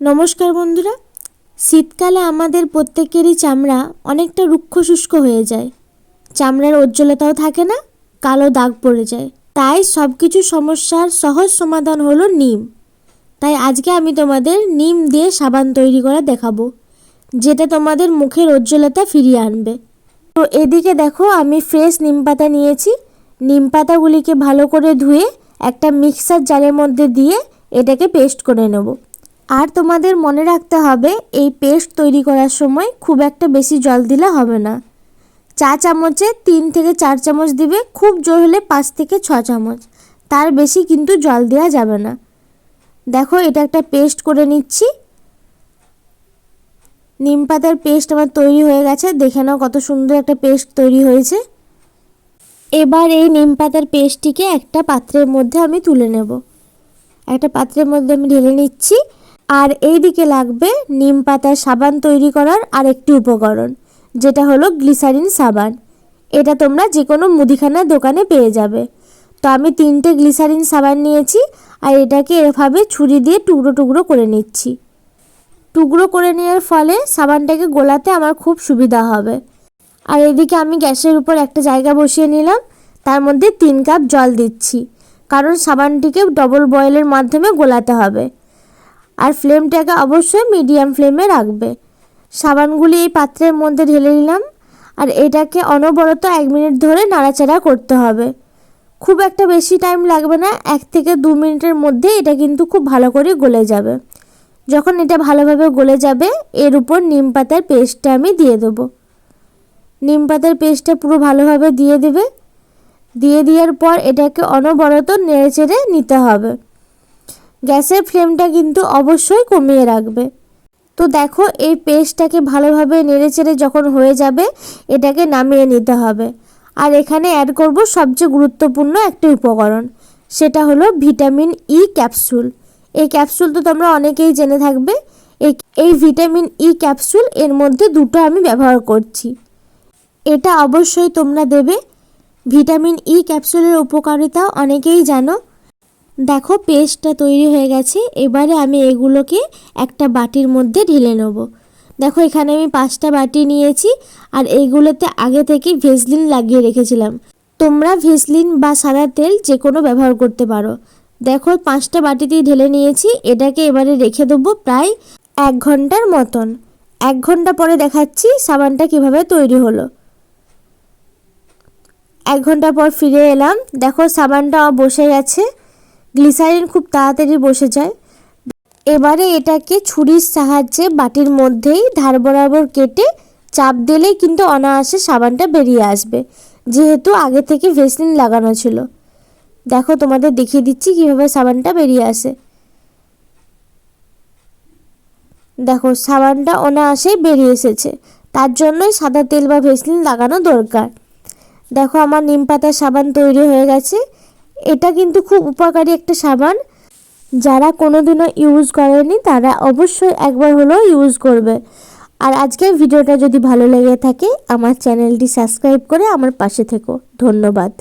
নমস্কার বন্ধুরা। শীতকালে আমাদের প্রত্যেকেরই চামড়া অনেকটা রুক্ষ শুষ্ক হয়ে যায়। চামড়ার উজ্জ্বলতাও থাকে না, কালো দাগ পড়ে যায়। তাই সব কিছু সমস্যার সহজ সমাধান হলো নিম। তাই আজকে আমি তোমাদের নিম দিয়ে সাবান তৈরি করা দেখাবো, যেটা তোমাদের মুখের উজ্জ্বলতা ফিরিয়ে আনবে। তো এদিকে দেখো, আমি ফ্রেশ নিম পাতা নিয়েছি। নিম পাতাগুলিকে ভালো করে ধুয়ে একটা মিক্সার জারের মধ্যে দিয়ে এটাকে পেস্ট করে নেব। আর তোমাদের মনে রাখতে হবে, এই পেস্ট তৈরি করার সময় খুব একটা বেশি জল দিলে হবে না। চা চামচে তিন থেকে চার চামচ দিবে, খুব জোর হলে পাঁচ থেকে ছ চামচ। তার বেশি কিন্তু জল দেওয়া যাবে না। দেখো, এটা একটা পেস্ট করে নিচ্ছি। নিম পাতার পেস্ট আমার তৈরি হয়ে গেছে, দেখে নাও কত সুন্দর একটা পেস্ট তৈরি হয়েছে। এবার এই নিম পাতার পেস্টটিকে একটা পাত্রের মধ্যে আমি তুলে নেব। একটা পাত্রের মধ্যে আমি ঢেলে নিচ্ছি। আর এই দিকে লাগবে নিম পাতার সাবান তৈরি করার আরেকটি উপকরণ, যেটা হলো গ্লিসারিন সাবান। এটা তোমরা যে কোনো মুদিখানার দোকানে পেয়ে যাবে। তো আমি তিনটে গ্লিসারিন সাবান নিয়েছি আর এটাকে এভাবে ছুরি দিয়ে টুকরো টুকরো করে নিচ্ছি। টুকরো করে নেওয়ার ফলে সাবানটাকে গোলাতে আমার খুব সুবিধা হবে। আর এদিকে আমি গ্যাসের উপর একটা জায়গা বসিয়ে নিলাম, তার মধ্যে তিন কাপ জল দিচ্ছি, কারণ সাবানটিকে ডবল বয়েলের মাধ্যমে গোলাতে হবে। আর ফ্লেমটাকে অবশ্যই মিডিয়াম ফ্লেমে রাখবে। সাবানগুলি এই পাত্রের মধ্যে ঢেলে নিলাম। আর এটাকে অনবরত এক মিনিট ধরে নাড়াচাড়া করতে হবে। খুব একটা বেশি টাইম লাগবে না, এক থেকে দু মিনিটের মধ্যে এটা কিন্তু খুব ভালো করে গলে যাবে। যখন এটা ভালোভাবে গলে যাবে, এর উপর নিম পাতার পেস্টটা আমি দিয়ে দেবো। নিম পাতার পেস্টটা পুরো ভালোভাবে দিয়ে দেবে। দিয়ে দেওয়ার পর এটাকে অনবরত নেড়ে চেড়ে নিতে হবে। গ্যাসের ফ্লেমটা কিন্তু অবশ্যই কমিয়ে রাখবে। তো দেখো, এই পেস্টটাকে ভালোভাবে নেড়ে চেড়ে যখন হয়ে যাবে, এটাকে নামিয়ে নিতে হবে। আর এখানে অ্যাড করব সবচেয়ে গুরুত্বপূর্ণ একটা উপকরণ, সেটা হলো ভিটামিন ই ক্যাপসুল এই ক্যাপসুল তো তোমরা অনেকেই জেনে থাকবে, এই এই ভিটামিন ই ক্যাপসুল এর মধ্যে দুটো আমি ব্যবহার করছি। এটা অবশ্যই তোমরা দেবে। ভিটামিন ই ক্যাপসুলের উপকারিতা অনেকেই জানো দেখো পেস্টটা তৈরি হয়ে গেছে, এবারে আমি এগুলোকে একটা বাটির মধ্যে ঢেলে নেব। দেখো এখানে আমি পাঁচটা বাটি নিয়েছি, আর এইগুলোতে আগে থেকে ভেসলিন লাগিয়ে রেখেছিলাম। তোমরা ভেসলিন বা সাদা তেল যে কোনো ব্যবহার করতে পারো। দেখো পাঁচটা বাটিতেই ঢেলে নিয়েছি, এটাকে এবারে রেখে দেবো প্রায় এক ঘণ্টার মতন। এক ঘণ্টা পরে দেখাচ্ছি সাবানটা কীভাবে তৈরি হলো। এক ঘণ্টা পর ফিরে এলাম, দেখো সাবানটা বসে গেছে। গ্লিসারিন খুব তাড়াতাড়ি বসে যায়। এবারে এটাকে ছুরির সাহায্যে বাটির মধ্যেই ধার বরাবর কেটে চাপ দিলেই কিন্তু অনায়াসে সাবানটা বেরিয়ে আসবে, যেহেতু আগে থেকে ভেসলিন লাগানো ছিল। দেখো, তোমাদের দেখিয়ে দিচ্ছি কীভাবে সাবানটা বেরিয়ে আসে। দেখো, সাবানটা অনায়াসেই বেরিয়ে এসেছে। তার জন্যই সাদা তেল বা ভেসলিন লাগানো দরকার। দেখো, আমার নিম পাতার সাবান তৈরি হয়ে গেছে। এটা কিন্তু খুব উপকারী একটা সাবান। যারা কোনোদিনও ইউজ করেনি, তারা অবশ্যই একবার হলেও ইউজ করবে। আর আজকের ভিডিওটা যদি ভালো লেগে থাকে, আমার চ্যানেলটি সাবস্ক্রাইব করে আমার পাশে থেকো। ধন্যবাদ।